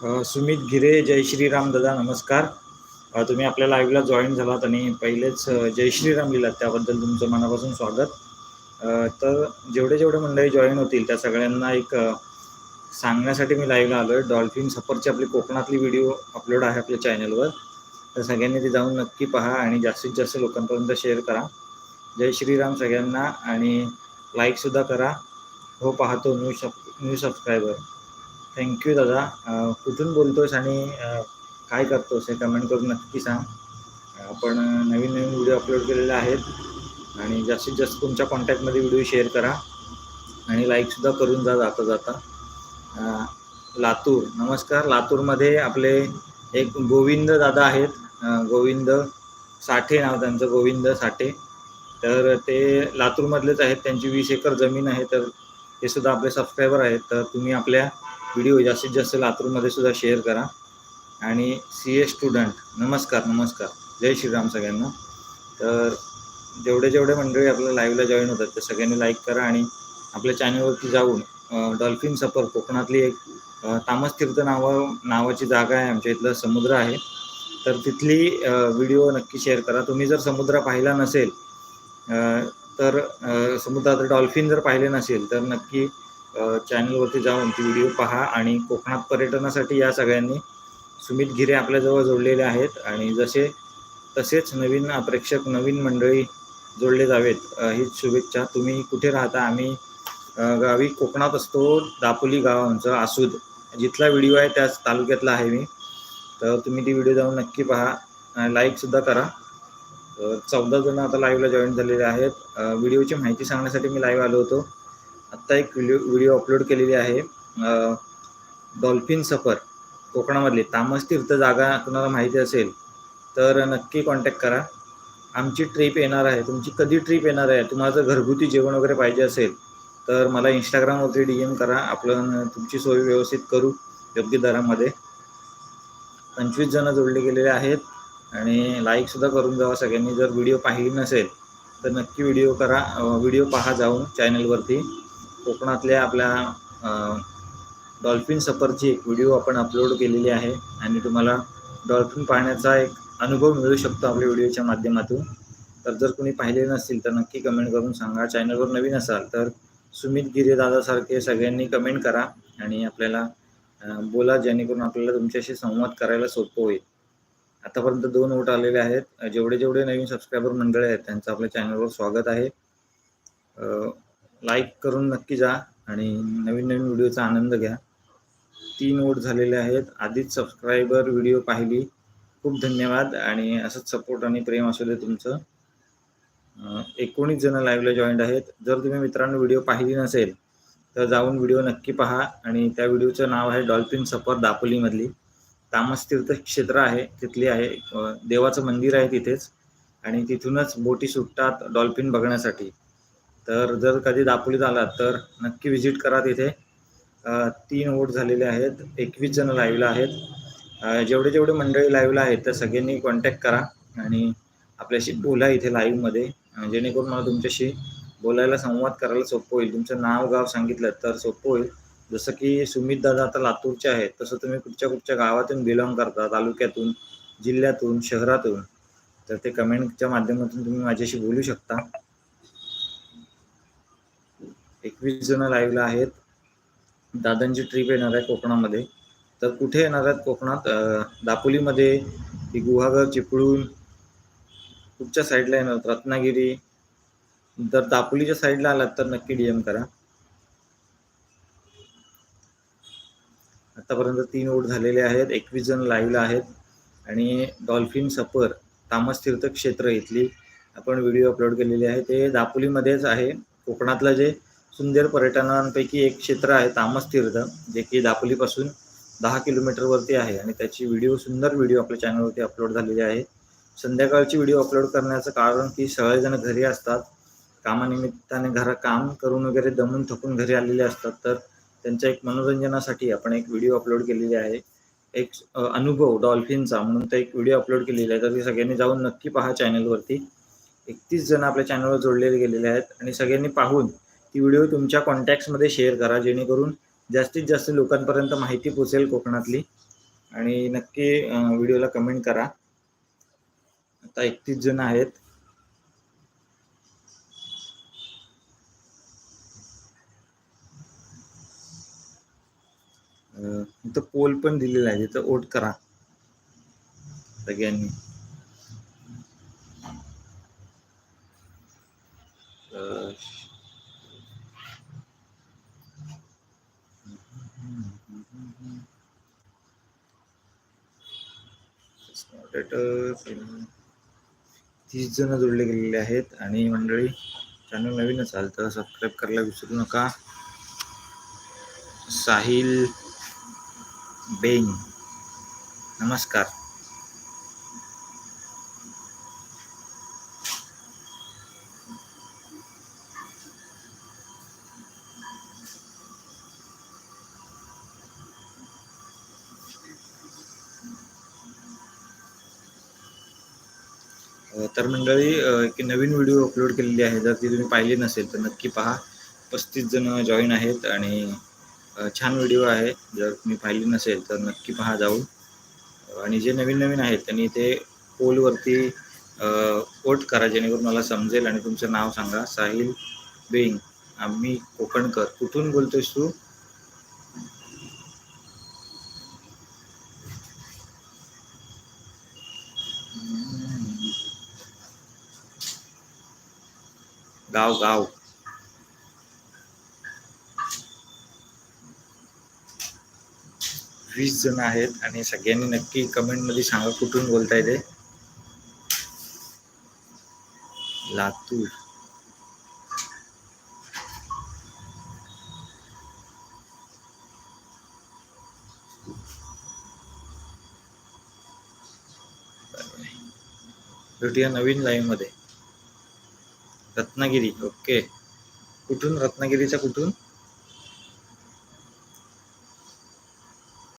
सुमित गिरे जय श्रीराम दादा नमस्कार. तुम्ही आपल्या लाईव्हला जॉईन झालात आणि पहिलेच जय श्रीराम लिहिलात त्याबद्दल तुमचं मनापासून स्वागत. तर जेवढे जेवढे मंडळी जॉईन होतील त्या सगळ्यांना एक सांगण्यासाठी मी लाईव्हला आलो आहे डॉल्फिन सफरची आपली कोकणातली व्हिडिओ अपलोड आहे आपल्या चॅनलवर तर सगळ्यांनी ते जाऊन नक्की पहा आणि जास्तीत जास्त लोकांपर्यंत शेअर करा. जय श्रीराम सगळ्यांना आणि लाईकसुद्धा करा. हो पाहतो new sub new subscriber thank you दादा. कुठून बोलतोस आणि काय करतोस हे कमेंट करून नक्की सांग. आपण नवीन नवीन व्हिडिओ अपलोड केलेले आहेत आणि जास्तीत जास्त तुमच्या कॉन्टॅक्टमध्ये व्हिडिओ शेअर करा आणि लाईकसुद्धा करून जा जाता जाता. लातूर. नमस्कार. लातूरमध्ये आपले एक गोविंद दादा आहेत. गोविंद साठे नाव त्यांचं गोविंद साठे. तर ते लातूरमधलेच आहेत. त्यांची वीस एकर जमीन आहे. तर ते सुद्धा आपले सबस्क्रायबर आहेत. तर तुम्ही आपल्या व्हिडिओ जास्तीत जास्त लातूरमध्ये सुद्धा शेअर करा. आणि सी ए स्टुडंट नमस्कार नमस्कार. जय श्रीराम सगळ्यांना. तर जेवढे जेवढे मंडळी आपल्या लाईव्हला जॉईन होतात ते सगळ्यांनी लाईक करा आणि आपल्या चॅनलवरती जाऊन डॉल्फिन सफर कोकणातली एक तामसतीर्थ नावा नावाची जागा आहे. आमच्या इथलं समुद्र आहे. तर तिथली व्हिडिओ नक्की शेअर करा. तुम्ही जर समुद्र पाहिला नसेल तर समुद्रात डॉल्फिन जर पाहिले नसेल तर नक्की चॅनलवरती जाऊन ती व्हिडिओ पहा आणि कोकणात पर्यटनासाठी या सगळ्यांनी सुमित गिरे आपल्याजवळ जोडलेले आहेत. आणि जसे तसेच नवीन प्रेक्षक नवीन मंडळी जोडले जावेत हीच शुभेच्छा. तुम्ही कुठे राहता? आम्ही गावी कोकणात असतो दापोली गाव आमचं आसूद. जिथला व्हिडिओ आहे त्याच तालुक्यातला आहे मी. तर तुम्ही ती व्हिडिओ जाऊन नक्की पहा लाईकसुद्धा करा. चौदा जण आता लाईव्हला जॉईन झालेले आहेत. व्हिडिओची माहिती सांगण्यासाठी मी लाईव्ह आलो होतो. आत्ता एक व्हिडिओ व्हिडिओ अपलोड केलेली आहे. डॉल्फिन सफर कोकणामधली. तामस तीर्थ जागा तुम्हाला माहिती असेल तर नक्की कॉन्टॅक्ट करा. आमची ट्रिप येणार आहे. तुमची कधी ट्रिप येणार आहे? तुम्हाला जर घरगुती जेवण वगैरे पाहिजे असेल तर मला इंस्टाग्रामवरती डी एम करा. आपण तुमची सोय व्यवस्थित करू योग्य दरामध्ये. पंचवीस जणं जोडले गेलेले आहेत आणि लाईकसुद्धा करून जावा सगळ्यांनी. जर व्हिडिओ पाहिली नसेल तर नक्की व्हिडिओ करा. व्हिडिओ पहा जाऊन चॅनलवरती कोकणातल्या आपल्या डॉल्फिन सफरची एक व्हिडिओ आपण अपलोड केलेली आहे आणि तुम्हाला डॉल्फिन पाहण्याचा एक अनुभव मिळू शकतो आपल्या व्हिडिओच्या माध्यमातून. तर जर कोणी पाहिले नसतील तर नक्की कमेंट करून सांगा. चॅनलवर नवीन असाल तर सुमित गिरे दादासारखे सगळ्यांनी कमेंट करा आणि आपल्याला बोला जेणेकरून आपल्याला तुमच्याशी संवाद करायला सोपं होईल. आतापर्यंत दोन वोट आलेले आहेत. जेवढे जेवढे नवीन सबस्क्रायबर मंडळी आहेत त्यांचं आपल्या चॅनलवर स्वागत आहे. लाईक करून नक्की जा आणि नवीन नवीन व्हिडिओचा आनंद घ्या. तीन वोट झालेले आहेत. आधीच सबस्क्रायबर व्हिडिओ पाहिली. खूप धन्यवाद आणि असंच सपोर्ट आणि प्रेम असू दे तुमचं. एकोणीस जण लाईव्हला जॉईंट आहेत. जर तुम्ही मित्रांनो व्हिडिओ पाहिली नसेल तर जाऊन व्हिडिओ नक्की पहा आणि त्या व्हिडिओचं नाव आहे डॉल्फिन सफर दापोलीमधली तामस क्षेत्र आहे तिथली आहे. देवाचं मंदिर आहे तिथेच आणि तिथूनच बोटी सुटतात डॉल्फिन बघण्यासाठी. तर जर कधी दापोलीत आलात तर नक्की व्हिजिट करा तिथे. तीन वोट झालेले आहेत एकवीस जण लाईव्हला आहेत. जेवढे जेवढे मंडळी लाईव्हला आहेत त्या सगळ्यांनी कॉन्टॅक्ट करा आणि आपल्याशी बोला इथे लाईव्हमध्ये जेणेकरून मला तुमच्याशी बोलायला संवाद करायला सोपं होईल. तुमचं नाव गाव सांगितलं तर सोपं होईल. जसं की सुमित दादा आता लातूरचे आहेत तसं तुम्ही कुठच्या कुठच्या गावातून बिलॉंग करता तालुक्यातून जिल्ह्यातून शहरातून तर ते कमेंटच्या माध्यमातून तुम्ही माझ्याशी बोलू शकता. एकवीस जण लाईव्हला आहेत. दादांची ट्रिप येणार आहे कोकणामध्ये. तर कुठे येणार आहेत कोकणात? दापोलीमध्ये की गुहागर चिपळूण? कुठच्या साईडला येणार रत्नागिरी? जर दापोलीच्या साईडला आलात तर नक्की डी एम करा. आतापर्यंत तीन वोट झालेले आहेत. एकवीस जण लाईव्हला आहेत. आणि डॉल्फिन सफर तामस तीर्थ क्षेत्र इथली आपण व्हिडिओ अपलोड केलेली आहे. ते दापोलीमध्येच आहे. कोकणातलं जे सुंदर पर्यटनांपैकी एक क्षेत्र आहे तामस तीर्थ जे की दापोलीपासून दहा किलोमीटरवरती आहे. आणि त्याची व्हिडिओ सुंदर व्हिडिओ आपल्या चॅनलवरती अपलोड झालेली आहे. संध्याकाळची व्हिडिओ अपलोड करण्याचं कारण की सगळेजण घरी असतात. कामानिमित्ताने घरा काम करून वगैरे दमून थकून घरी आलेले असतात. तर त्यांच्या एक मनोरंजनासाठी आपण एक व्हिडिओ अपलोड केलेली आहे. एक अनुभव डॉल्फिनचा म्हणून तो एक व्हिडिओ अपलोड केलेला आहे. तर ती सगळ्यांनी जाऊन नक्की पहा चॅनलवरती एकतीस जण आपल्या चॅनलवर जोडलेले गेलेले आहेत. आणि सगळ्यांनी पाहून ती व्हिडिओ तुमच्या कॉन्टॅक्ट्समध्ये शेअर करा जेणेकरून जास्तीत जास्त लोकांपर्यंत माहिती पोचेल कोकणातली. आणि नक्की व्हिडिओला कमेंट करा. आता एकतीस जण आहेत. इथं पोल पण दिलेला आहे तिथं वोट करा. सगळ्यांनी. तीस जण जोडले गेलेले आहेत. आणि मंडळी चॅनल नवीन असाल तर सबस्क्राईब करायला विसरू नका. साहिल बेन. नमस्कार. तर मंडळी एक नवीन व्हिडिओ अपलोड केलेली आहे. जर ती तुम्ही पाहिली नसेल तर नक्की पहा. पस्तीस जण जॉईन आहेत आणि छान व्हिडिओ आहे. जर तुम्ही पाहिली नसेल तर नक्की पहा जाऊन. आणि जे नवीन नवीन आहेत त्यांनी ते पोलवरती वोट करा जेणेकरून मला समजेल आणि तुमचं नाव सांगा. साहिल बेंग आम्ही कोकणकर. कुठून बोलतोयस तू? गाव गाव वीस जण आहेत आणि सगळ्यांनी नक्की कमेंटमध्ये सांगा कुठून बोलताय ते. लातूर. भेटूया नवीन लाईव्हमध्ये. रत्नागिरी. ओके. कुठून? रत्नागिरीच्या कुठून?